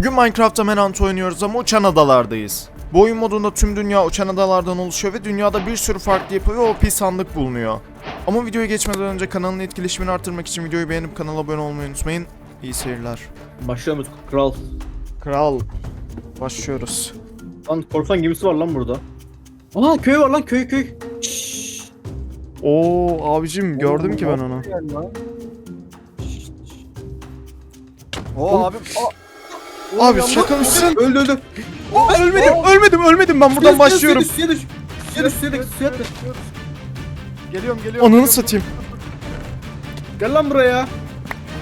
Bugün Minecraft'ta Manhunt oynuyoruz ama uçan adalardayız. Bu oyun modunda tüm dünya uçan adalardan oluşuyor ve dünyada bir sürü farklı yapı ve OP sandık bulunuyor. Ama videoya geçmeden önce kanalın etkileşimini artırmak için videoyu beğenip kanala abone olmayı unutmayın. İyi seyirler. Başlıyor muyuz kral? Kral. Başlıyoruz. Lan korsan gemisi var lan burada. Aa köy var lan köy köy. Şşş. Oo abicim gördüm ki ben onu. Oo abi. Abi şaka mısın? Öldü öldü. ölmedim, ölmedim, ölmedim. Ben buradan başlıyorum. Suya düş suya düş suya düş suya düş. Geliyorum geliyorum. Ananı geliyorum. satayım. Gel lan buraya.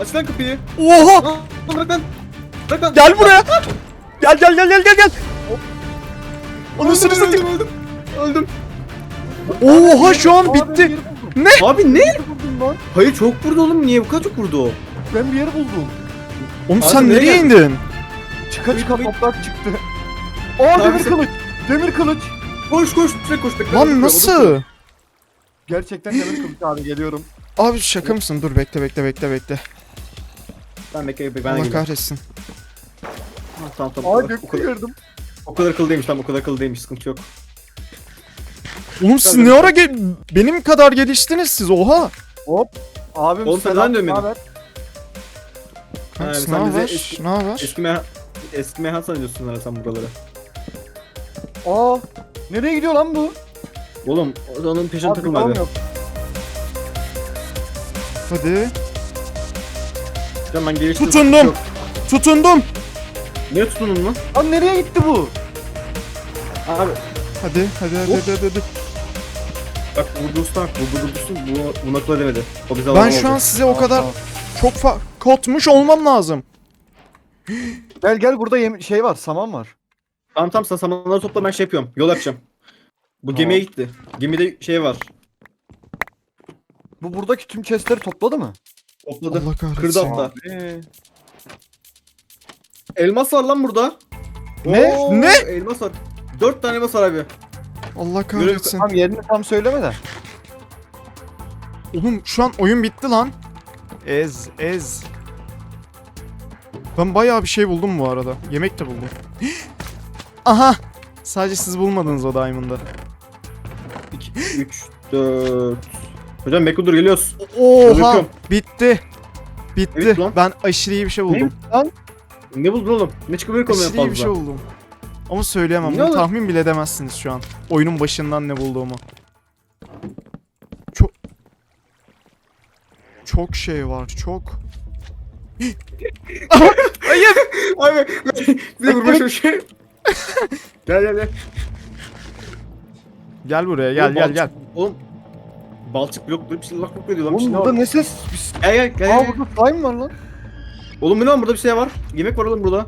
Aç lan kapıyı. Oha! Aa, bırak lan. Bırak lan. Gel buraya. Gel gel gel gel gel gel. Anasını Öldüm, satayım. öldüm, öldüm. Oha şu an bitti. bir yeri buldum. Abi ne? Bir yeri buldum lan. Hayır çok vurdu oğlum. Niye bu kadar çok vurdu o? Ben bir yeri buldum. Oğlum Abi sen nereye nereye geldin? indin? Çıka çıka toprak çıktı. Aa demir sen- kılıç. Demir kılıç. Koş koş direkt koş. Bekle, Lan nasıl? Gerçekten demir kılıç abi geliyorum. Abi şaka mısın? Dur bekle bekle bekle bekle. Ben bekle bekle ben de Allah geliyorum. kahretsin. Ha, Tamam tamam. Aa o kadar- kadar, gördüm. o kadar akıllı değilmiş tamam o kadar akıllı değilmiş sıkıntı yok. Oğlum siz ne ara ge- benim kadar geliştiniz siz oha. Hop. Abim Oğlum sen neden dönmedin? naber? Kanks, sen ne bize haber? eski- Ne haber? Eski meha eski meha sanıyorsun lan sen buraları. Aa. Nereye gidiyor lan bu? Oğlum onun peşine Abi takılma tamam hadi. yok. Hadi. Can ben geliştim. Tutundum. Yok. Tutundum. Niye tutundun lan? Lan nereye gitti bu? Abi Hadi hadi hadi Hop. hadi hadi. hadi. bak vurduğusu tak bu vurduğusu bu buna akıl edemedi. O bize Ben alan şu an size o Tamam, kadar tamam. çok fa kotmuş olmam lazım. Gel gel burada yem şey var saman var. Tamam tamam sen samanları topla ben şey yapıyorum. Yol yapacağım. Bu Tamam. gemiye gitti. Gemide şey var. Bu buradaki tüm chestleri topladı mı? Topladı. Allah kahretsin. Kırdı hatta. Abi. Elmas var lan burada. Ne? Oo, Ne? Elmas var. Dört tane elmas var abi. Allah kahretsin. Tam yerini tam söyleme de. Oğlum şu an oyun bitti lan. Ez ez. Ben bayağı bir şey buldum bu arada. Yemek de buldum. Aha. Sadece siz bulmadınız o Diamond'ı. 2, 3, 4. Hocam bekle dur geliyoruz. Oha. Bitti. Bitti. Evet lan. ben aşırı iyi bir şey buldum. Ne buldun oğlum? Ne çıkabilir konuya Aşırı iyi bir şey buldum. Ama söyleyemem. Ne Bunu olur? tahmin bile edemezsiniz şu an. Oyunun başından ne bulduğumu. Çok... Çok şey var. Çok. Hayır. Abi bir de vurma şu şey. gel gel gel. Gel buraya gel Oğlum, gel balçık- gel. Oğlum balçık blok bir şey lak blok ediyor lan bir Oğlum şey burada var. ne ses? Biz- Gel gel gel. Aa gel. burada slime var lan. Oğlum bu ne lan burada bir şey var. Yemek var oğlum burada.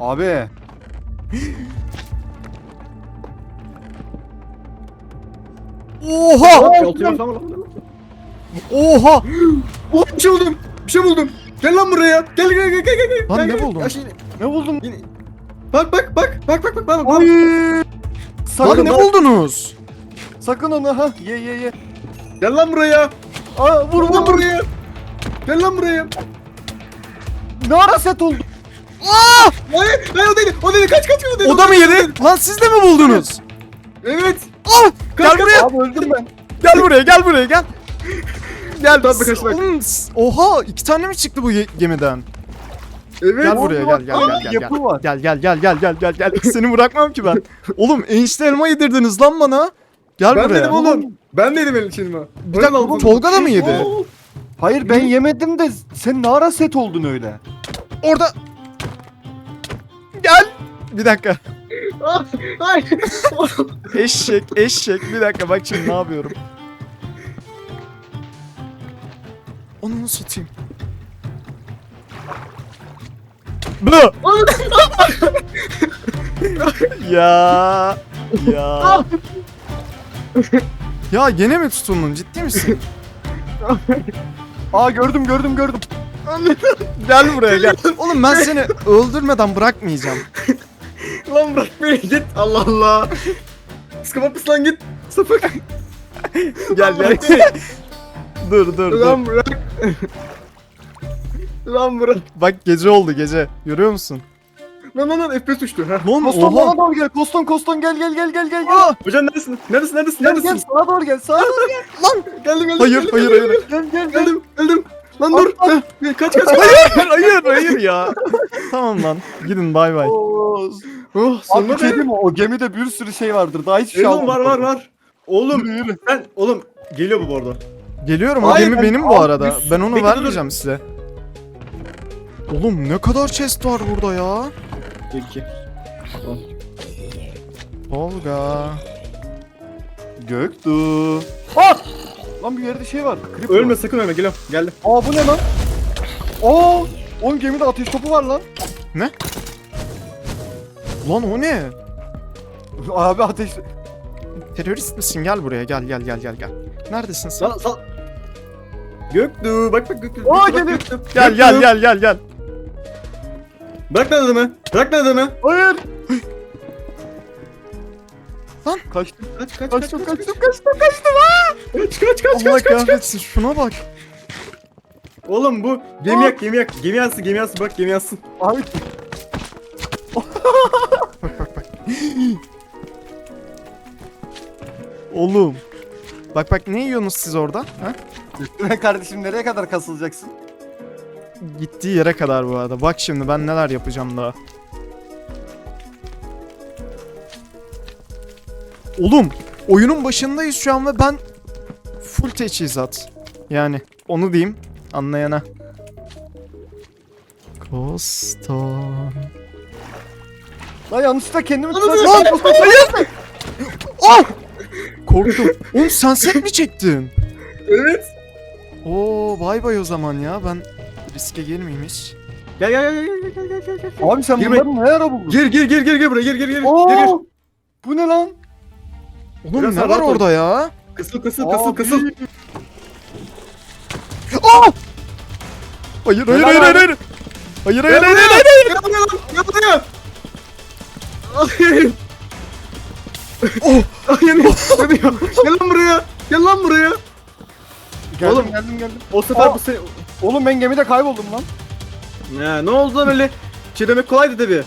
Abi. Oha! Yemek falan var lan. Oha! Oh bir şey buldum. Bir şey buldum. Gel lan buraya. Gel gel gel gel gel. Lan Gel, ne gel. buldun? Ya şimdi- Ne buldum? yine- Bak bak bak bak bak bak bak. bak. Oy. Lan Sakın ne buldunuz? Sakın onu ha. Ye ye ye. Gel lan buraya. Aa vur Vur buraya. Gel lan buraya. Ne ara set oldu? Hayır, hayır o değil. O değil. Kaç kaç o değil. O da mı yedi? Lan siz de mi buldunuz? Evet. Ah! Kaç, Gel kaç. buraya. Abi öldüm ben. Gel buraya gel buraya gel. Gel. Oğlum, s- Oha iki tane mi çıktı bu ye- gemiden? Evet. Gel buraya gel gel gel gel. yapı Gel var. gel gel gel gel gel gel gel. Seni bırakmam ki ben. Oğlum enişte elma yedirdiniz lan bana. Gel Ben buraya. dedim oğlum. Ben dedim elin şimdi. Bir dakika oğlum, Tolga da mı yedi? Hayır ben yemedim de sen ne ara set oldun öyle? Orada. Gel. Bir dakika. Hayır. Eşek eşek. Bir dakika bak şimdi ne yapıyorum. Onu satayım. Bu. ya. Ya. ya gene mi tutundun ciddi misin? Aa gördüm gördüm gördüm. Gel buraya gel. Oğlum ben seni öldürmeden bırakmayacağım. Lan bırak beni git. Allah Allah. Sıkıma lan git. Sapık. Gel gel. dur dur dur. Lan bırak. Lan Murat. Bak gece oldu gece. Görüyor musun? Lan lan lan FPS uçtu. Ha. Lan Koston oha. bana doğru gel. Koston Koston gel gel gel gel gel. gel. Aa! Hocam neredesin? Neredesin? Neredesin? Gel gel Neredesin? sağa doğru gel. Sağa doğru gel. Geldim geldim. Hayır geldim, hayır geldim, hayır. Gel gel gel. Geldim geldim. Lan dur. Heh, Kaç kaç kaç. Hayır hayır hayır ya. tamam lan. Gidin bay bay. Oo. Oh Abi bir şey diyeyim mi? O gemide bir sürü şey vardır. Daha hiçbir şey Oğlum var var var. Oğlum Yürü yürü. sen oğlum geliyor bu bu arada. Geliyorum o Hayır, gemi ben- benim bu Abi, arada. biz- Ben onu Bekle, dur, vermeyeceğim size. Oğlum ne kadar chest var burada ya. Peki. Olga. Göktuğ. Bak! Lan bir yerde şey var. Creeper Ölme var. sakın ölme geliyorum. Geldim. Aa bu ne lan? Aa! Oğlum gemide ateş topu var lan. Lan o ne? Abi ateş... Terörist misin? Gel buraya gel gel gel gel gel. Neredesin sen? Sal sal. Göktuğ bak bak Göktuğ. Bak, geliyor. Gel gel gel gel gel. Bırak lan adamı. Bırak lan adamı. Hayır! Lan. Kaçtım. Kaç kaç kaç Kaçtım kaç kaçtım kaçtım kaçtım. kaç kaç kaç Allah kaç kaç. kahretsin şuna bak. Oğlum bu gemi yak gemi yak. Gemi yansın gemi yansın bak gemi yansın. Abi Bak bak bak. Oğlum. Bak bak ne yiyorsunuz siz orada? Ha? Üstüne kardeşim nereye kadar kasılacaksın? Gittiği yere kadar bu arada. Bak şimdi ben neler yapacağım daha. Oğlum oyunun başındayız şu an ve ben full teçhizat. Yani onu diyeyim anlayana. Koston. Lan yanlışlıkla kendimi tutacağım. Lan! Oh! Korktum. Oğlum sen set mi çektin? Evet. Oo bay bay o zaman ya. Ben riske girmeyeyim hiç. Gel gel gel gel gel gel gel gel. Abi sen Girme. bunları ne ara buldun? Gir gir gir gir gir buraya gir gir gir. Gir gir. Oo! Bu ne lan? Oğlum Biraz ne var ol. orada ya? Kısıl kısıl kısıl Abi. kısıl. Aa! Hayır hayır hayır hayır hayır. Hayır hayır hayır buraya. hayır. Gel buraya lan. Gel buraya. Hayır. Oh! Hayır. Gel lan buraya. Gel lan buraya. Geldim Oğlum. geldim geldim. O sefer Aa. bu seni... Oğlum ben gemide kayboldum lan. Ya ne oldu lan öyle? Şey demek kolaydı tabi.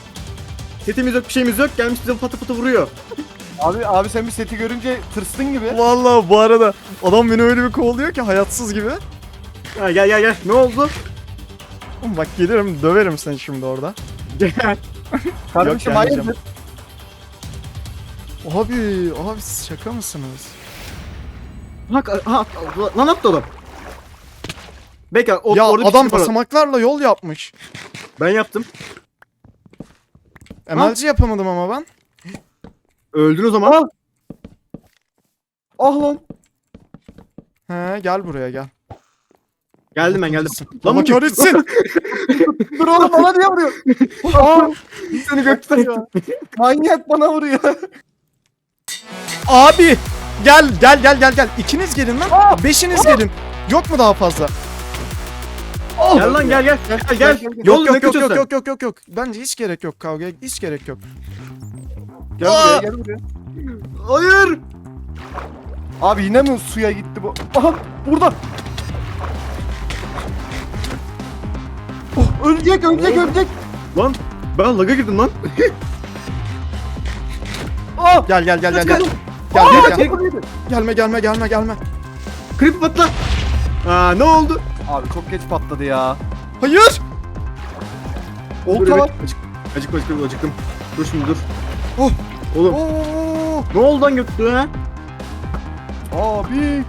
Setimiz yok bir şeyimiz yok gelmiş bize patı patı vuruyor. Abi abi sen bir seti görünce tırstın gibi. Vallahi bu arada adam beni öyle bir kovalıyor ki hayatsız gibi. Ha, gel gel gel ne oldu? Oğlum bak gelirim döverim seni şimdi orada. Gel. Kardeşim hayırdır? gelmeyeceğim. Abi, abi siz şaka mısınız? Hak ha lan attı adam. Bekle o, ya orada adam şey var. basamaklarla yol yapmış. Ben yaptım. MLC yapamadım ama ben. Öldün o zaman. Ah lan. He gel buraya gel. Geldim ben geldim. Allah bu- kahretsin. Dur oğlum bana niye vuruyor? Aa, seni gökten ya. Manyak bana vuruyor. Abi gel gel gel gel gel. İkiniz gelin lan. Beşiniz gelin. Yok mu daha fazla? Gel lan gel gel. Gel gel. Yok ne yok yok yok yok yok yok yok. Bence hiç gerek yok kavgaya. Hiç gerek yok. Gel buraya gel buraya. Hayır. Abi yine mi suya gitti bu? Aha burada. Oh, ölecek ölecek ölecek. Lan ben laga girdim lan. Aa! Gel gel gel gel gel. Gel Aa, gel gel. Gelme gelme gelme gelme. Creep patla. Aa ne oldu? Abi çok geç patladı ya. Hayır. Olta var. Acık, acık acık acıktım. Dur şimdi dur. Oh. Oğlum Oo. ne oldu lan ha? Abi.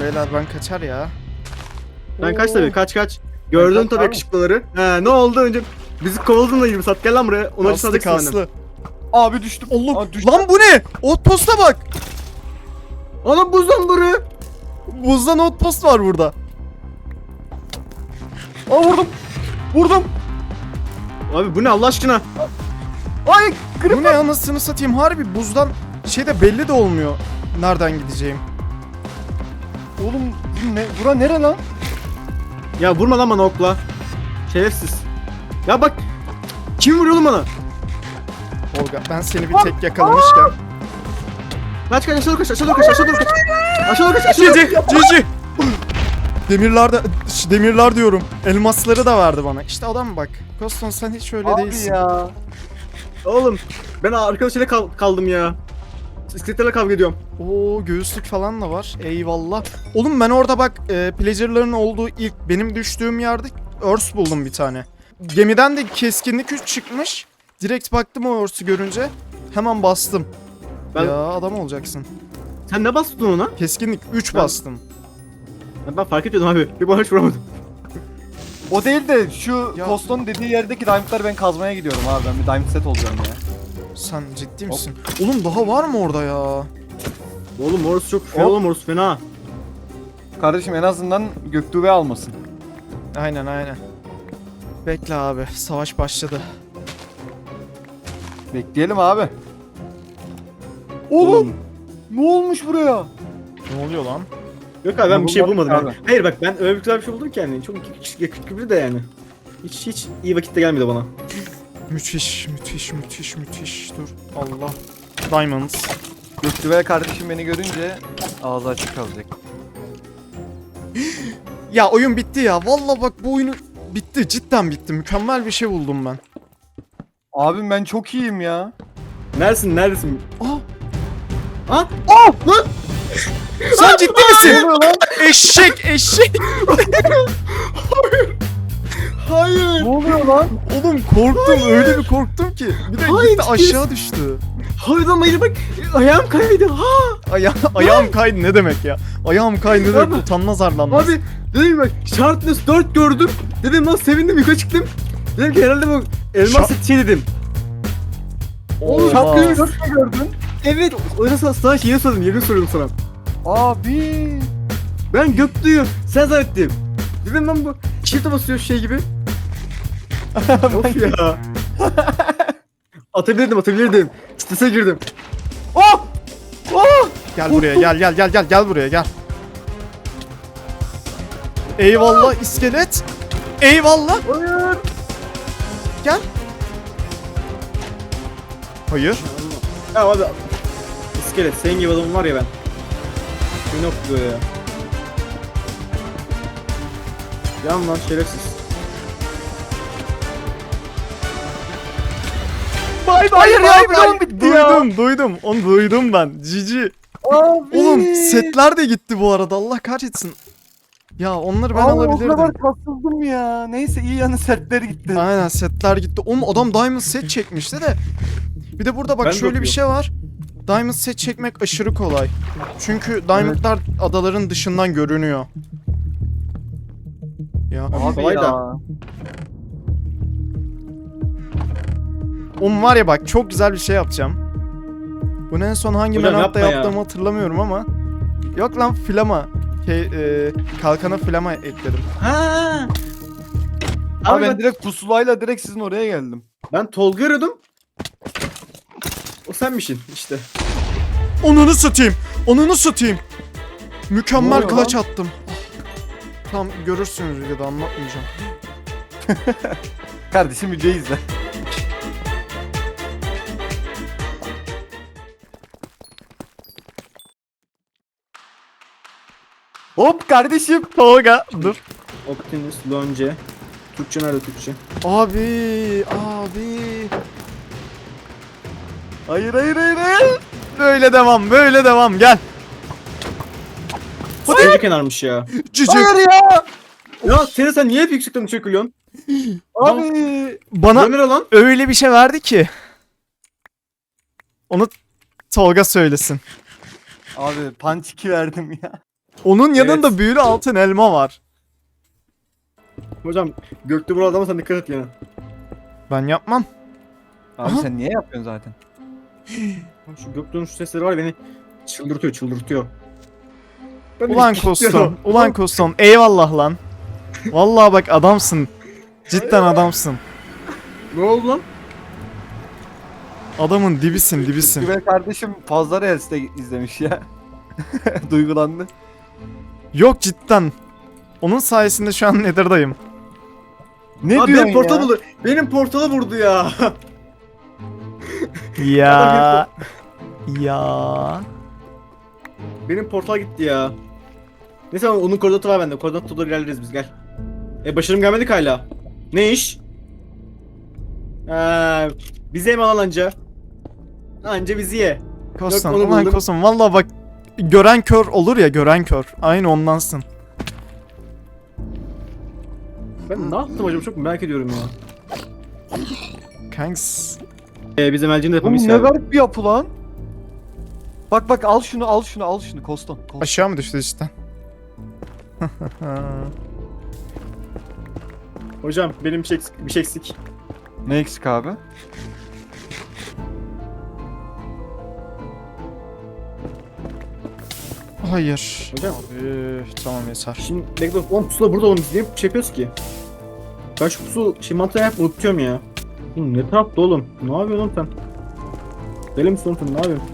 Beyler ben kaçar ya. Ben kaç tabii kaç kaç. Gördün tabii abi. yakışıklıları. He ne oldu önce? Bizi kovaladın da 20 saat. Gel lan buraya. Ona benden. kaslı. Abi düştüm. Oğlum Aa, düştüm. lan bu ne? Outpost'a bak. Ana buzdan buraya. Buzdan outpost var burada. Aa vurdum. Vurdum. Abi bu ne Allah aşkına? Ay grip. Bu ne anasını satayım harbi buzdan şeyde belli de olmuyor nereden gideceğim. Oğlum bu ne? Bura nere lan? Ya vurma lan bana okla. Şerefsiz. Ya bak. Kim vuruyor oğlum bana? Olga ben seni bir tek yakalamışken. Kaç kaç aşağı doğru kaç aşağı doğru kaç aşağı doğru kaç. Aşağı doğru kaç aşağı doğru kaç. GG. Demirler de ş- demirler diyorum. Elmasları da verdi bana. İşte adam bak. Koston sen hiç öyle Abi değilsin. ya. Oğlum ben arkadaşıyla kal- kaldım ya. İskeletlerle kavga ediyorum. Oo göğüslük falan da var. Eyvallah. Oğlum ben orada bak e, pleasure'ların olduğu ilk benim düştüğüm yerde örs buldum bir tane. Gemiden de keskinlik 3 çıkmış. Direkt baktım o örsü görünce. Hemen bastım. Ben- Ya adam olacaksın. Sen ne bastın ona? Keskinlik 3 Ben- bastım. Ben, ben fark etmedim abi. Bir bana hiç vuramadım. O değil de şu Ya- Koston'un dediği yerdeki diamondları ben kazmaya gidiyorum abi. Ben bir diamond set olacağım ya. Sen ciddi misin? Oğlum daha var mı orada ya? Oğlum orası çok fena Hop. oğlum orası fena. Kardeşim en azından Göktuğ almasın. Aynen aynen. Bekle abi. Savaş başladı. Bekleyelim abi. Oğlum ne olmuş buraya? Ne oluyor lan? Yok abi ben bir şey bulmadım. abi. Yani. Hayır bak ben öyle bir güzel bir şey buldum ki yani. Çok yakışıklı gibi de yani. Hiç hiç iyi vakitte gelmedi bana. Müthiş, müthiş, müthiş, müthiş. Dur. Allah. Diamonds. Göktuğ kardeşim beni görünce ağzı açık kalacak. Ya oyun bitti ya. Vallahi bak bu oyunu bitti. Cidden bitti. Mükemmel bir şey buldum ben. Abim ben çok iyiyim ya. Neredesin neredesin? Aa, Ha? Oh! Lan! sen ciddi misin? eşek, eşek. Hayır! Ne oluyor lan? Oğlum korktum. Öyle bir korktum ki. Bir de Hayır, gitti aşağı düştü. Hayır lan hayır bak ayağım kaydı. Ha! Aya ayağım kaydı ne demek ya? Ayağım kaydı ne demek? Abi- Utanmaz arlanmaz. Abi dedim bak Sharpness 4 gördüm. Dedim lan sevindim yukarı çıktım. Dedim ki herhalde bu elmas şey dedim. Oha. Şapkayı nasıl gördün? Evet o yüzden sana şey sordum yerini soruyorum sana. Abi. Ben Göktuğ'u sen zannettim. Dedim lan bu shift'e basıyor şey gibi. of ya. atabilirdim atabilirdim. Strese girdim. Oh! Oh! Gel buraya gel gel gel gel gel buraya gel. Eyvallah iskelet. Eyvallah. Hayır. Gel. Hayır. Ya abi iskelet senin gibi adamım var ya ben. Beni okuyor ya. Yan lan şerefsiz. Bay bay, bay, bay. bitti ya. Duydum duydum. Onu duydum ben. Cici. Abi. Oğlum setler de gitti bu arada. Allah kahretsin. Ya onları ben Abi, alabilirdim. O kadar kasıldım ya. Neyse iyi yanı setleri gitti. Aynen setler gitti. Oğlum adam diamond set çekmişti de. Bir de burada bak Ben şöyle bir şey var. Diamond set çekmek aşırı kolay. Çünkü diamondlar adaların dışından görünüyor. Ya Abi kolay ya. da. Oğlum var ya bak çok güzel bir şey yapacağım. Bunu en son hangi menatta yapma ya. yaptığımı hatırlamıyorum ama. Yok lan flama. Şey, e, kalkana flama ekledim. Ha. Abi, Abi ben ben, direkt pusulayla direkt sizin oraya geldim. ben Tolga arıyordum. O senmişsin işte. Onunu satayım. Onunu satayım. Ne Mükemmel oluyor kılıç attım. Tam görürsünüz videoda anlatmayacağım. Kardeşim videoyu izle. Hop kardeşim. Tolga dur. Optimus, Lonce. Türkçe nerede Türkçe? Abi abi. Hayır hayır hayır hayır. Böyle devam böyle devam gel. Bu da kenarmış ya. Cici. Hayır ya. Ya seni sen niye hep yüksekten çekiliyorsun? Abi. Bana Döner lan. öyle bir şey verdi ki. Onu Tolga söylesin. Abi punch 2 verdim ya. Onun yanında Evet. büyülü altın elma var. Hocam Göktuğ burada ama sen dikkat et yani. Ben yapmam. Abi Aha. sen niye yapıyorsun zaten? Şu Göktuğ'un şu sesleri var ya, beni çıldırtıyor çıldırtıyor. Ben de Ulan gidiyorum. Koston. Ulan Koston. Eyvallah lan. Vallahi bak adamsın. Cidden adamsın. Ne oldu lan? Adamın dibisin dibisin. Güven kardeşim fazla Reels'te izlemiş ya. Duygulandı. Yok cidden. Onun sayesinde şu an Nether'dayım. Ne Abi diyorsun benim portal ya? buldu. Benim portala vurdu ya. Ya. ya. benim portal gitti ya. Neyse ama onun koordinatı var bende. Koordinatı doğru ilerleriz biz gel. E başarım gelmedik hala. Ne iş? Eee bize mi alan anca? Anca bizi ye. Kostan, onu ulan buldum. Kostan valla bak gören kör olur ya gören kör. Aynı ondansın. Ben ne yaptım acaba çok merak ediyorum ya. Kanks. Ee, biz emelcini de Oğlum yapamayız ne abi. garip bir yapı lan. Bak bak al şunu al şunu al şunu Koston. Koston. Aşağı mı düştü cidden? Hocam benim bir şey eksik. Bir şey eksik. Ne eksik abi? Hayır. Hocam. Üh, tamam yeter. Şimdi bekle oğlum pusula burada oğlum biz niye şey yapıyoruz ki? Ben şu pusu şey mantığı yapıp unutuyorum ya. Oğlum ne tarafta oğlum? Ne yapıyorsun oğlum sen? Deli misin oğlum sen ne yapıyorsun?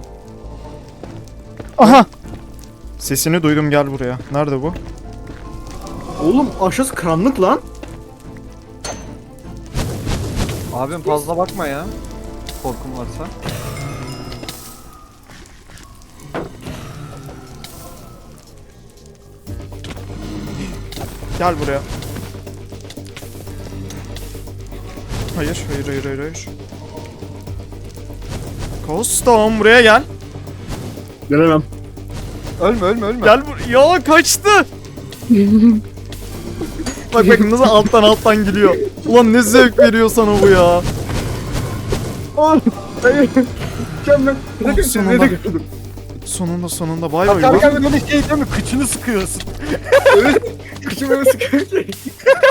Aha! Sesini duydum gel buraya. Nerede bu? Oğlum aşağısı karanlık lan. Abim fazla bakma ya. Korkun varsa. Gel buraya. Hayır, hayır, hayır, hayır, hayır. Kostom buraya gel. Gelemem. Ölme ölme ölme. Gel buraya. Ya kaçtı. bak bak nasıl alttan alttan geliyor. Ulan ne zevk veriyor sana bu ya. Oğlum. Hayır. Mükemmel. Oh, Ne sonunda. ne ne Sonunda sonunda bay bay. lan. Bakarken böyle şey değil mi? Kıçını sıkıyorsun. Kışım öyle sıkıyor ki.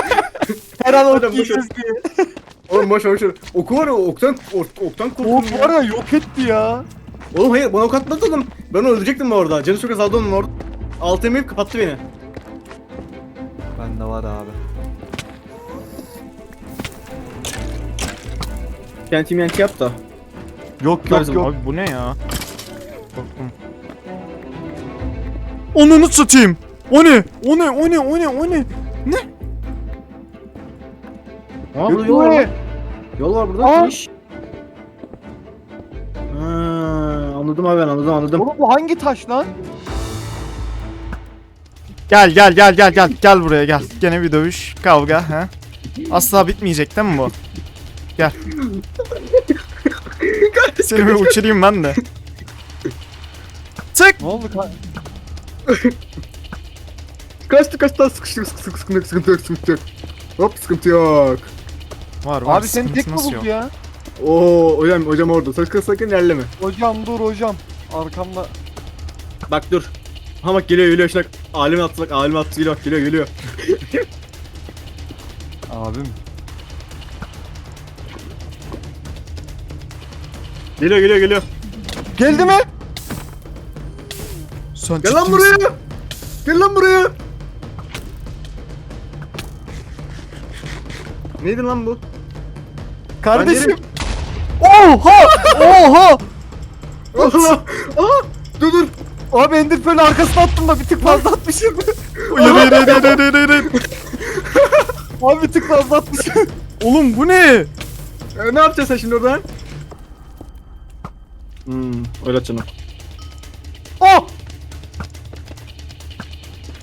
Her an ok yiyeceğiz diye. Oğlum boş boş. Oku var ya oktan ok- oktan korktum Ok var ya yok etti ya. Oğlum hayır bana ok atmadı oğlum. Ben onu öldürecektim orada. Canı çok azaldı onun orada. Alt emeği kapattı beni. Bende var abi. Kentim yankı yap da. Yok yok, yok. Abi bu ne ya? Korktum. Onunu satayım. O ne? O ne? O ne? O ne? O ne? Aa Yok burada yol var. Yol var burada. Aa. İş. Ha, anladım abi ben anladım anladım. Oğlum bu hangi taş lan? Gel gel gel gel gel gel buraya gel. Gene bir dövüş, kavga ha. Asla bitmeyecek değil mi bu? Gel. Seni bir uçurayım ben de. Tık. Ne oldu kan? Kaçtı kaçtı sıkıştı sıkıntı sıkıntı yok sıkıntı yok sıkıntı yok. Hop sıkıntı yok. Var var. Abi seni tek mi sıkıntı nasıl buldu yok? ya? Oo hocam hocam orada sakın sakın ilerleme. Hocam dur hocam. Arkamda. Bak dur. Ha bak geliyor geliyor şuna alemi attı bak alemi attı geliyor bak geliyor geliyor. Abim. Geliyor geliyor geliyor. Geldi mi? Sen Gel lan ciddi misin? buraya. Gel lan buraya. Neydi lan bu? Kardeşim. Oha! Oha! Allah! Aa! Dur dur. Abi Ender Pearl'ü arkasına attım da bir tık fazla atmışım. Hayır hayır hayır hayır hayır, hayır. Abi bir tık fazla atmışım. Oğlum bu ne? Ee, ne yapacaksın sen şimdi orada? Hmm, öyle canım.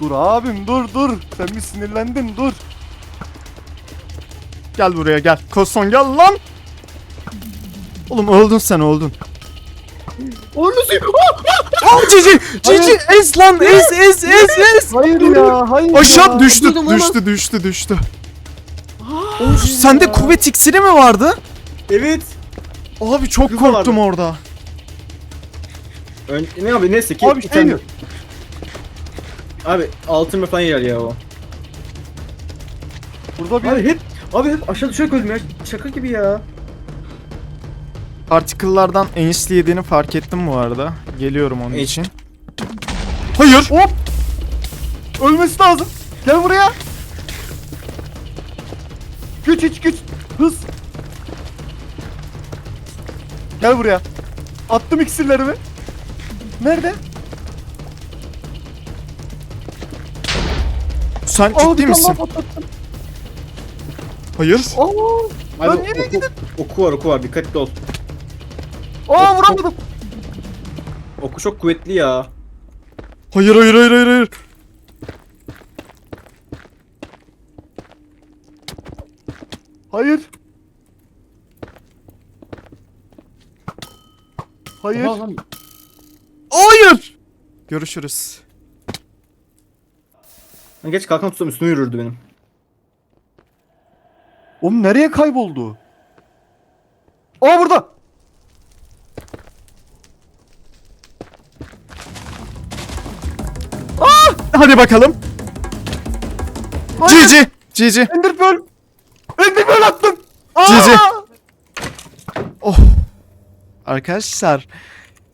Dur abim dur dur. Sen bir sinirlendin dur. Gel buraya gel. Koson gel lan. Oğlum öldün sen öldün. Oğlum nasıl? Aa Cici! Cici! Ez lan! Ez ez ez ez! Hayır ya hayır Aşağı ya. düştü Öldürdüm ama. düştü düştü düştü. Of sende kuvvet iksiri mi vardı? Evet. Abi çok Kız da korktum orada. Ön, ne abi neyse ki Abi diyor. Abi altın falan yer ya o. Burada bir Abi hep abi hep aşağı düşerek öldüm ya. Şaka gibi ya. Particle'lardan enişli yediğini fark ettim bu arada. Geliyorum onun Enişli. için. Hayır! hop. Ölmesi lazım. Gel buraya. Güç iç güç. Hız. Gel buraya. Attım iksirlerimi. Nerede? Sen ciddi misin? Hayır. Aa, ben nereye oku. Oku var oku var dikkatli ol. Aa vuramadım. Oku çok kuvvetli ya. Hayır hayır hayır hayır hayır. Hayır. Hayır. Hayır. Görüşürüz. Lan Geç kalkan tutsam üstüme yürürdü benim. Oğlum nereye kayboldu? Aa burada. Hadi bakalım. Hayır. Cici. Cici. Ender Pearl. Ender Pearl attım. Aa! Cici. Oh. Arkadaşlar.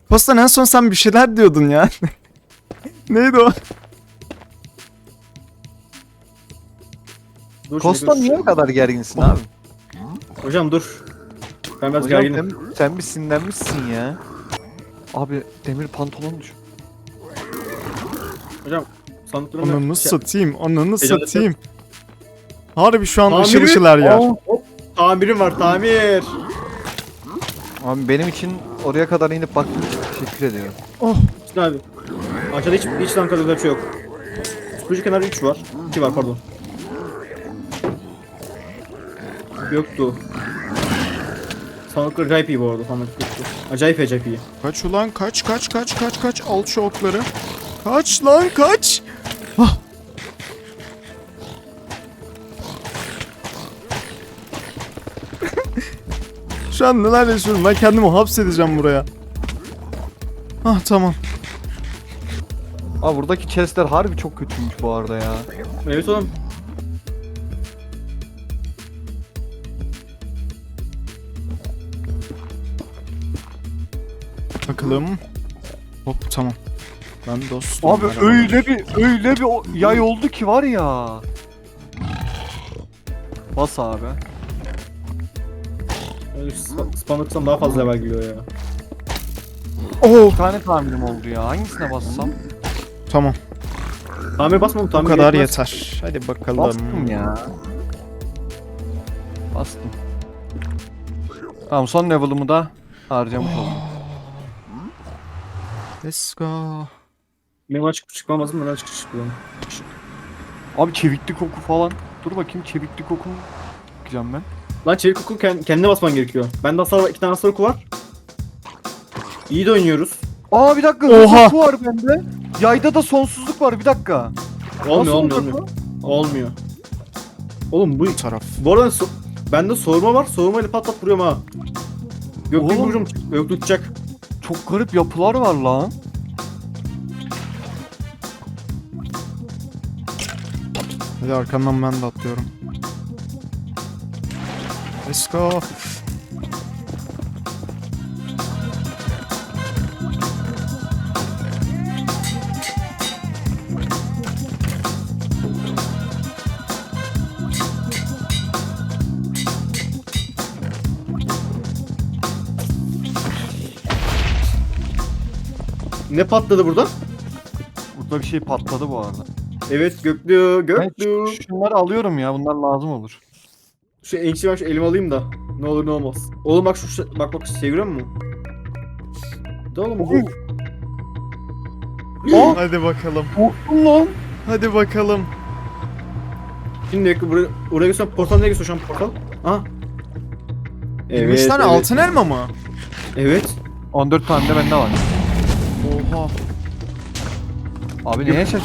Postan en son sen bir şeyler diyordun ya. Neydi o? Dur Kosta şimdi, niye bu kadar gerginsin abi? Hocam dur. Ben biraz Hocam gerginim. sen, sen bir sinirlenmişsin ya. Abi demir pantolon düş. Hocam sandıklarımı... Ananı Şey- satayım. Ananı Ecel- satayım. Harbi şu an ışıl ışıl her yer. Aa, hop. Tamirim var tamir. Abi benim için oraya kadar inip baktığın için teşekkür ediyorum. Oh. Abi. Aşağıda hiç, hiç lan kadar bir şey yok. Süpürücü kenarı 3 var. 2 var pardon. Yoktu. Sandıklar acayip iyi bu arada sandık yoktu. Acayip acayip iyi. Kaç ulan kaç kaç kaç kaç kaç al şu okları. Kaç lan kaç. Ah. şu an neler yaşıyorum ben kendimi hapsedeceğim buraya. Ah tamam. Abi buradaki chestler harbi çok kötüymüş bu arada ya. Evet oğlum. Bakalım. Hop tamam. Ben dostum. Abi merhaba. öyle bir öyle bir o- yay oldu ki var ya. Bas abi. Öyle sp- Spamlatırsam daha fazla level geliyor ya. Oh. Bir tane tamirim oldu ya. Hangisine bassam? Tamam. Tamir basma Bu tamir kadar yetmez. yeter. Hadi bakalım. Bastım ya. Bastım. Tamam son level'ımı da harcamış oldum. Let's go. Benim açık çıkmam lazım ben açık çıkıyorum. Abi çevikli koku falan. Dur bakayım çevikli koku bakacağım ben. Lan çelik oku kend- kendine basman gerekiyor. Bende hasar var, iki tane hasar oku var. İyi de oynuyoruz. Aa bir dakika. Oha! Oha. var bende. Yayda da sonsuzluk var bir dakika. Olmuyor Nasıl olmuyor olmuyor. Olmuyor. Oğlum bu Bu taraf. bu arada so- bende soğurma var. Soğurmayla pat pat vuruyorum ha. Göktuğ Oğlum. vururum. Göktuğ tutacak. Çok garip yapılar var lan. Hadi arkandan ben de atlıyorum. Let's go. Ne patladı burada? Burada bir şey patladı bu arada. Evet Göklü. Ben Göklü. şu- şunları alıyorum ya bunlar lazım olur. Şu ençi ben şu elime alayım da. Ne olur ne olmaz. Oğlum bak şu bak bak çeviriyor mu? De oğlum bu. Aa! Hadi bakalım. Korktum lan. Hadi bakalım. Şimdi Göklü buraya, oraya göster portal nereye göster şu an portal? Aha. 23 tane altın elma mı? Evet. 14 tane de bende var. Oha. Abi neye şaşırdın?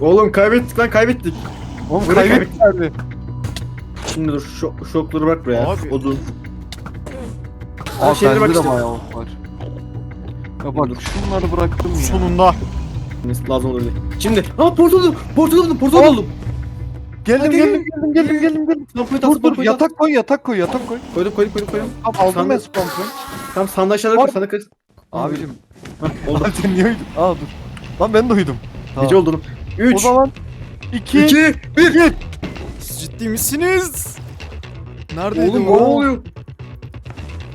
Oğlum kaybettik lan kaybettik. Oğlum Buraya kaybettik abi. Şimdi dur şu şokları bırak buraya. Abi. Odun. Abi şeylere bende bak de işte. bayağı var. Ya bak şunları bıraktım ya. Sonunda. Neyse lazım olur diye. Şimdi. Aa portal oldum. Portal oldum. Portal Aa. oldum. Geldim geldim geldim geldim geldim geldim. Spam point Dur dur yatak koy yatak koy yatak koy. Koydum koydum koydum koydum. Tamam aldım ben spam point. Tamam sandığı aşağıda koy koy. Abicim. Hah oldu. Abi sen niye uyudun? Aa dur. Lan ben de uyudum. Gece oldu. 3 O zaman 2 2 1 Siz ciddi misiniz? Neredeydi Oğlum ne oluyor?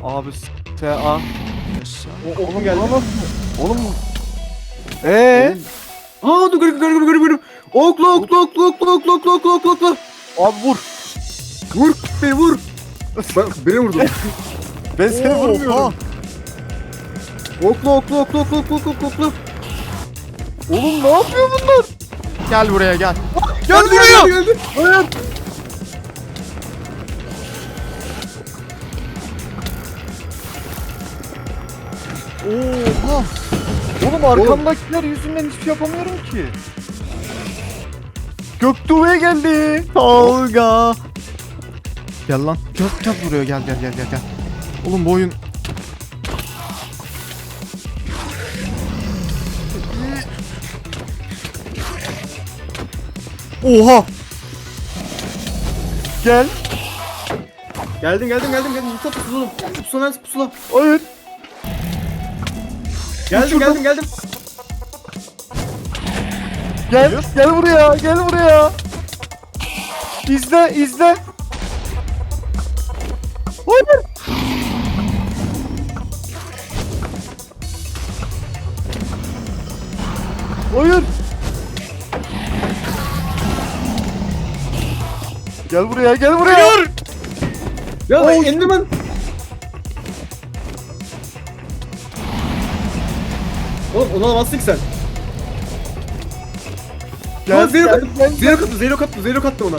Abi S A. O, okum geldi. Oğlum. Eee? Aa dur görüyorum görüyorum görüyorum görüyorum. Okla okla okla okla okla okla okla okla okla. Abi vur. Vur beni vur. Ben, beni vurdun. Ben seni Oha. vurmuyorum. Okla okla okla okla okla okla okla. Oğlum ne yapıyor bunlar? Gel buraya gel. Ah, gel geldi, buraya. Geldi, geldi. Evet. Oha. Oğlum arkamdakiler yüzünden hiçbir şey yapamıyorum ki. Göktuğ'a geldi. Tolga. Gel lan. Gel gel buraya gel gel gel gel. Oğlum bu oyun Oha! Gel. Geldim geldim geldim geldim. Yıkla pusula oğlum. Pusula neresi pusula? Hayır. Geldim Uçurdum. geldim geldim. Gel. Gel buraya. Gel buraya. İzle, izle. Hayır. Gel buraya, gel buraya. Ya Oy. Enderman. Oğlum onu alamazsın ki sen. Gel, Gel, zero, gel, kattı, gel, zero kattı, zero kattı, zero kattı ona.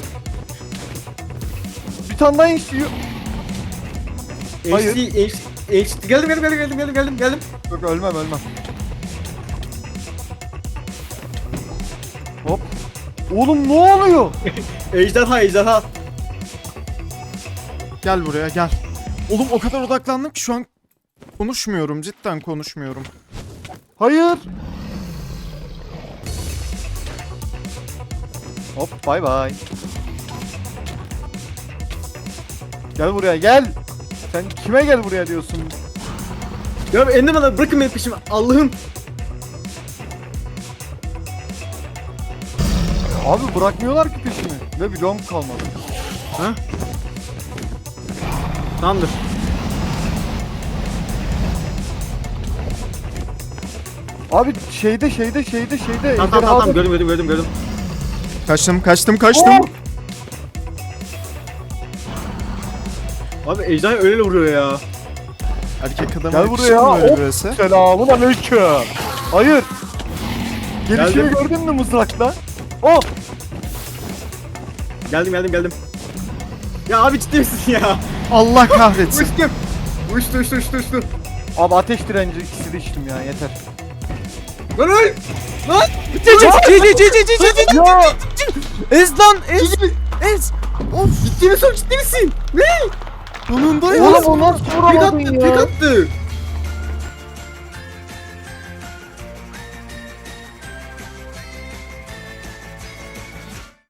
Bir tane daha işliyor. Hayır. HD, HD, HD. Geldim, geldim, geldim, geldim, geldim, geldim. Yok ölmem ölmem. Oğlum ne oluyor? Ejderha, ejderha. Gel buraya gel. Oğlum o kadar odaklandım ki şu an konuşmuyorum. Cidden konuşmuyorum. Hayır. Hop bay bay. Gel buraya gel. Sen kime gel buraya diyorsun? Ya Enderman'a bırakın benim peşimi. Allah'ım. Abi bırakmıyorlar ki peşimi. Ve bloğum kalmadı. Tamamdır. Abi şeyde şeyde şeyde şeyde. Tamam, tamam, tamam, tamam. Gördüm, gördüm, gördüm, gördüm. Kaçtım kaçtım kaçtım. Oh! Abi ejderha öyle vuruyor ya. Erkek adam Gel buraya. Hop. Selamun aleyküm. Hayır. Gelişimi Geldim. gördün mü mızrakla? Oh. Geldim, geldim, geldim. Ya abi ciddi misin ya? Allah kahretsin. Uçtum. Uçtu, uçtu, uçtu, uçtu. Abi ateş direnci ikisi de içtim ya yeter. Lan öl! Lan! ya Ez lan ez. Ez. Of Ciddi misin? Ciddi misin? Ne? sonunda oğlum o nasıl Tek vuramadın attı, ya? tek attı.